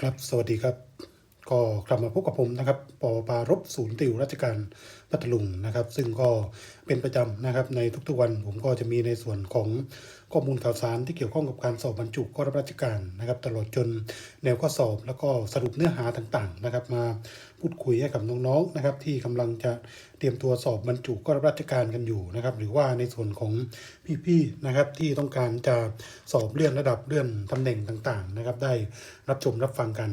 ครับ สวัสดีครับ ก็กลับมาพบกับผมนะครับปอปารบศูนย์ติวราชการพัทลุงนะครับ ซึ่งก็เป็นประจำนะครับในทุกๆวันผมก็จะมีในส่วนของข้อมูลข่าวสารที่เกี่ยวข้องกับการสอบบรรจุข้อรับราชการนะครับ ตลอดจนแนวข้อสอบแล้วก็สรุปเนื้อหาต่างๆนะครับ มาพูดคุยให้กับน้องๆนะครับ ที่กำลังจะเตรียมตัวสอบบรรจุข้อรับราชการกันอยู่นะครับ หรือว่าในส่วนของพี่ๆนะครับที่ต้องการจะสอบเลื่อนระดับเลื่อนตำแหน่งต่างๆนะครับ ได้รับชมรับฟังกัน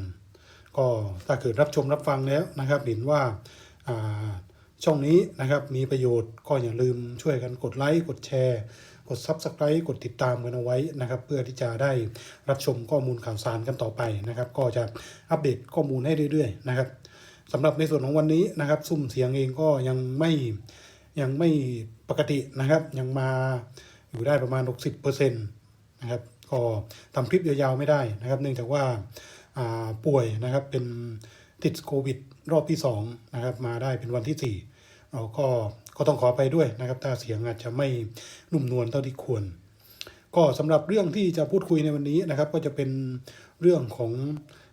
ก็ถ้าเกิดรับชมรับฟังแล้วนะครับ เห็นว่าาช่องนี้นะครับมีประโยชน์ก็อย่าลืมช่วยกันกดไลค์กดแชร์ กด Subscribe กดติดตามกันเอาไว้นะครับ เพื่อที่จะได้รับชมข้อมูลข่าวสารกันต่อไปนะครับ ก็จะอัปเดตข้อมูลให้เรื่อยๆนะครับสำหรับในส่วนของวันนี้นะครับ ซุ่มเสียงเองก็ยังไม่ยังไม่ปกตินะครับ ยังมาอยู่ได้ประมาณ 60%นะครับก็ทำคลิปยาวๆไม่ได้นะครับ เนื่องจากว่า ป่วยนะครับเป็นติดโควิดรอบที่2นะครับมาได้เป็นวันที่ 4 เราก็ก็ต้องขอไปด้วยนะครับ ถ้าเสียงอาจจะไม่นุ่มนวลเท่าที่ควร ก็สำหรับเรื่องที่จะพูดคุยในวันนี้นะครับ ก็จะเป็นเรื่องของ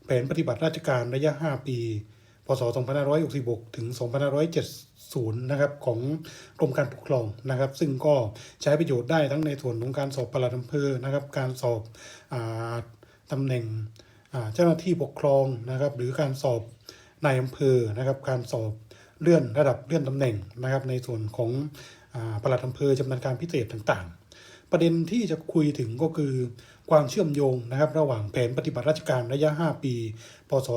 แผนปฏิบัติราชการระยะ 5 ปี พศ 2566 ถึง 2570 นะครับของกรมการปกครองนะครับ ซึ่งก็ใช้ประโยชน์ได้ทั้งในส่วนของการสอบประหลัดอำเภอนะครับ การสอบอตำแหน่ง เจ้าหน้าที่ปกครองนะครับ หรือการสอบนายอำเภอนะครับ การสอบเลื่อนระดับเลื่อนตำแหน่งนะครับ ในส่วนของอาปลัดอำเภอจำนวนการพิเศษต่างๆ ประเด็นที่จะคุยถึงก็คือความเชื่อมโยงนะครับ ระหว่างแผนปฏิบัติราชการระยะ 5 ปี พศ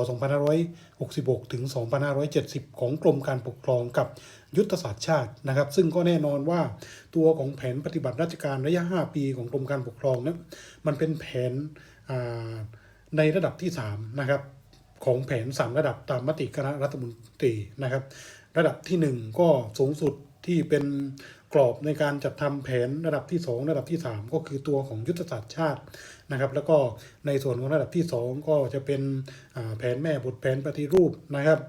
2566 ถึง 2570 ของกรมการปกครองกับยุทธศาสตร์ชาตินะครับ ซึ่งก็แน่นอนว่าตัวของแผนปฏิบัติราชการระยะ 5 ปีของกรมการปกครองนั้นมันเป็นแผนอ่า ในระดับที่3นะครับของแผน 3 ระดับตามมติคณะรัฐมนตรีนะครับ ระดับทีหนึ่1 ก็สูงสุดที่เป็นกรอบในการจัดทำแผนระดับที่ 2 ระดับที่ 3 ก็คือตัวของยุทธศาสตร์ชาตินะครับ แล้วก็ในส่วนของระดับที่ 2 ก็จะเป็นแผนแม่บทแผนปฏิรูปนะครับ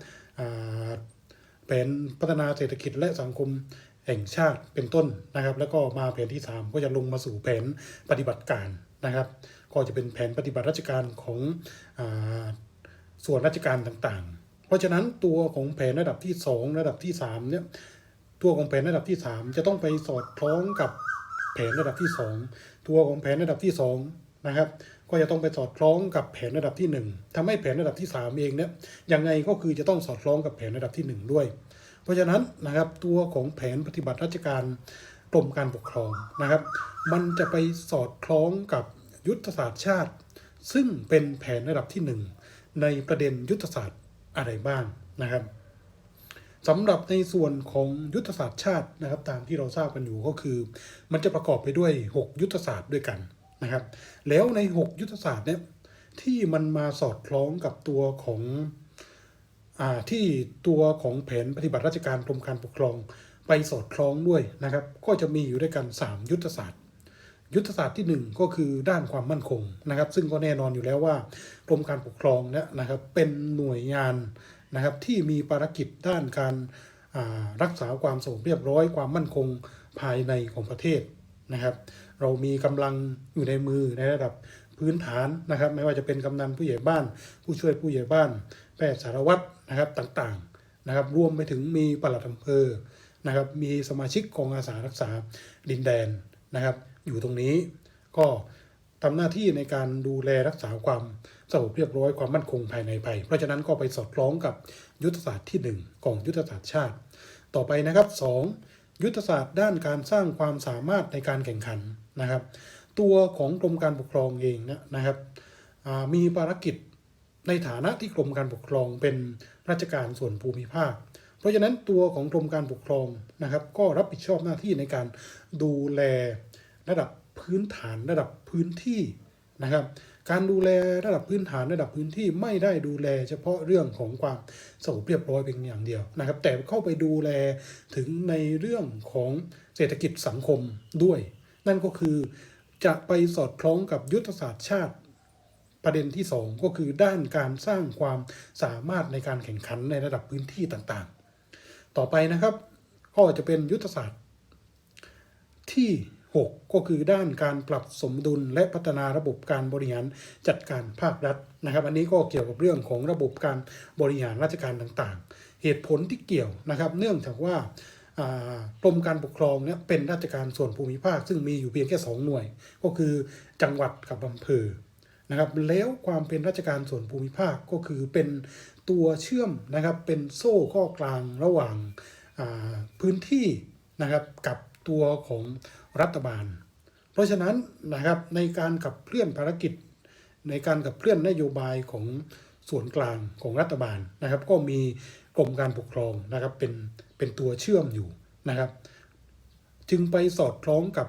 แผนพัฒนาเศรษฐกิจและสังคมแห่งชาติเป็นต้นนะครับ แล้วก็มาแผนที่ 3 ก็จะลงมาสู่แผนปฏิบัติการนะครับ ก็จะเป็นแผนปฏิบัติราชการของอส่วนราชการต่างๆ เพราะฉะนั้นตัวของแผนระดับที่ 2 ระดับที่3เนี่ยตัวของแผนระดับที่ 3 จะต้องไปสอดคล้องกับแผนระดับที่ 2 ตัวของแผนระดับที่2นะครับก็จะต้องไปสอดคล้องกับแผนระดับที่ 1ทำให้แผนระดับที่ 3 เองเนี่ยยังไงก็คือจะต้องสอดคล้องกับแผนระดับที่ 1 ด้วย เพราะฉะนั้นนะครับตัวของแผนปฏิบัติราชการกรมการปกครองนะครับ มันจะไปสอดคล้องกับ ยุทธศาสตร์ชาติ ซึ่งเป็นแผนระดับที่หนึ่งในประเด็นยุทธศาสตร์อะไรบ้างนะครับสำหรับในส่วนของยุทธศาสตร์ชาตินะครับ ตามที่เราทราบกันอยู่ก็คือ มันจะประกอบไปด้วย 6 ยุทธศาสตร์ด้วยกันนะครับ แล้วใน 6 ยุทธศาสตร์เนี่ยที่มันมาสอดคล้องกับตัวของอที่ตัวของแผนปฏิบัติราชการกรมการปกครองไปสอดคล้องด้วยนะครับ ก็จะมีอยู่ด้วยกัน 3 ยุทธศาสตร์ ยุทธศาสตร์ที่ 1 ก็คือด้านความมั่นคงนะครับ ซึ่งก็แน่นอนอยู่แล้วว่ากรมการปกครองเนี่ยนะครับเป็นหน่วยงานนะครับที่มีภารกิจด้านการรักษาความสงบเรียบร้อย ความมั่นคงภายในของประเทศนะครับ เรามีกำลังอยู่ในมือในระดับพื้นฐานนะครับ ไม่ว่าจะเป็นกำนันผู้ใหญ่บ้าน ผู้ช่วยผู้ใหญ่บ้านแพทย์สารวัตรนะครับต่างๆนะครับ รวมไปถึงมีปลัดอำเภอนะครับ มีสมาชิกกองอาสารักษาดินแดนนะครับ อยู่ตรงนี้ ก็ทำหน้าที่ในการดูแลรักษาความสงบเรียบร้อยความมั่นคงภายในไป เพราะฉะนั้นก็ไปสอดคล้องกับยุทธศาสตร์ที่ 1 ของยุทธศาสตร์ชาติ ต่อไปนะครับ 2. ยุทธศาสตร์ด้านการสร้างความสามารถในการแข่งขันนะครับ ตัวของกรมการปกครองเองนะนะครับมีภารกิจในฐานะที่กรมการปกครองเป็นราชการส่วนภูมิภาค เพราะฉะนั้นตัวของกรมการปกครองนะครับ ก็รับผิดชอบหน้าที่ในการดูแล ระดับพื้นฐานระดับพื้นที่นะครับ การดูแลระดับพื้นฐานระดับพื้นที่ไม่ได้ดูแลเฉพาะเรื่องของความสงบเรียบร้อยเพียงอย่างเดียวนะครับ แต่เข้าไปดูแลถึงในเรื่องของเศรษฐกิจสังคมด้วย นั่นก็คือจะไปสอดคล้องกับยุทธศาสตร์ชาติประเด็นที่ 2 ก็คือด้านการสร้างความสามารถในการแข่งขันในระดับพื้นที่ต่างๆ ต่อไปนะครับ ก็จะเป็นยุทธศาสตร์ที่ 6 ก็คือด้านการปรับสมดุลและพัฒนาระบบการบริหารจัดการภาครัฐนะครับ อันนี้ก็เกี่ยวกับเรื่องของระบบการบริหารราชการต่างๆ เหตุผลที่เกี่ยวนะครับ เนื่องจากว่ากรมการปกครองเนี่ยเป็นราชการส่วนภูมิภาค ซึ่งมีอยู่เพียงแค่ 2 หน่วย ก็คือจังหวัดกับอำเภอนะครับแล้วความเป็นราชการส่วนภูมิภาคก็คือเป็นตัวเชื่อมนะครับเป็นโซ่ข้อกลางระหว่างพื้นที่นะครับกับ ตัวของรัฐบาล เพราะฉะนั้นนะครับในการขับเคลื่อนภารกิจ ในการขับเคลื่อนนโยบายของส่วนกลางของรัฐบาลนะครับ ก็มีกรมการปกครองนะครับเป็นเป็นตัวเชื่อมอยู่นะครับ จึงไปสอดคล้องกับ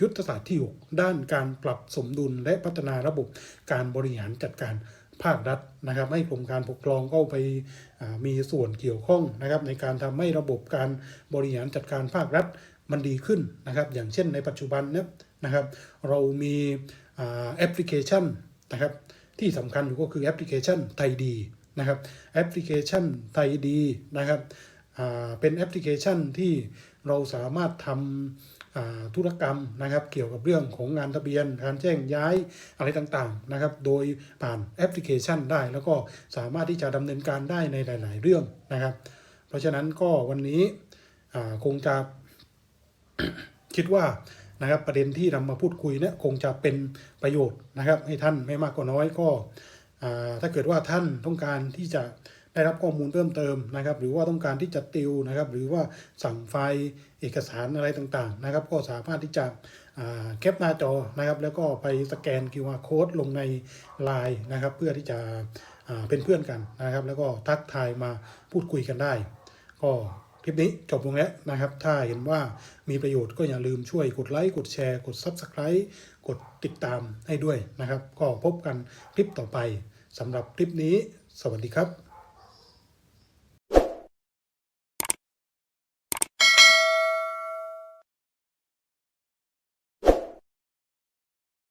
ยุทธศาสตร์ที่ 6 ด้านการปรับสมดุลและพัฒนาระบบการบริหารจัดการ ภาครัฐนะครับ ให้กรมการปกครองก็ไปมีส่วนเกี่ยวข้องนะครับ ในการทำให้ระบบการบริหารจัดการภาครัฐมันดีขึ้นนะครับ อย่างเช่นในปัจจุบันเนี่ยนะครับ เรามีอแอปพลิเคชันนะครับ ที่สำคัญอยู่ก็คือแอปพลิเคชันไทยดีนะครับแอปพลิเคชันไทยดีนะครับเป็นแอปพลิเคชันที่เราสามารถทำอ่า ธุรกรรมนะครับ เกี่ยวกับเรื่องของงานทะเบียน การแจ้งย้ายอะไรต่างๆนะครับ โดยผ่านแอปพลิเคชันได้ แล้วก็สามารถที่จะดำเนินการได้ในหลาย ๆ เรื่องนะครับ เพราะฉะนั้นก็วันนี้คงจะคิดว่านะครับประเด็นที่นำมาพูดคุยเนี่ยคงจะเป็นประโยชน์นะครับ ให้ท่านไม่มากก็น้อยก็ถ้าเกิดว่าท่านต้องการที่จะ ได้รับข้อมูลเพิ่มเติมนะครับ หรือว่าต้องการที่จะติวนะครับ หรือว่าสั่งไฟล์เอกสารอะไรต่างๆนะครับ ก็สามารถที่จะแคปหน้าจอนะครับ แล้วก็ไปสแกน QR code ลงใน Line นะครับ เพื่อที่จะเป็นเพื่อนกันนะครับ แล้วก็ทักทายมาพูดคุยกันได้ ก็คลิปนี้จบลงแล้วนะครับ ถ้าเห็นว่ามีประโยชน์ก็อย่าลืมช่วยกดไลค์ กดแชร์ กด Subscribe กดติดตามให้ด้วยนะครับ ก็พบกันคลิปต่อไปสำหรับคลิปนี้ สวัสดีครับ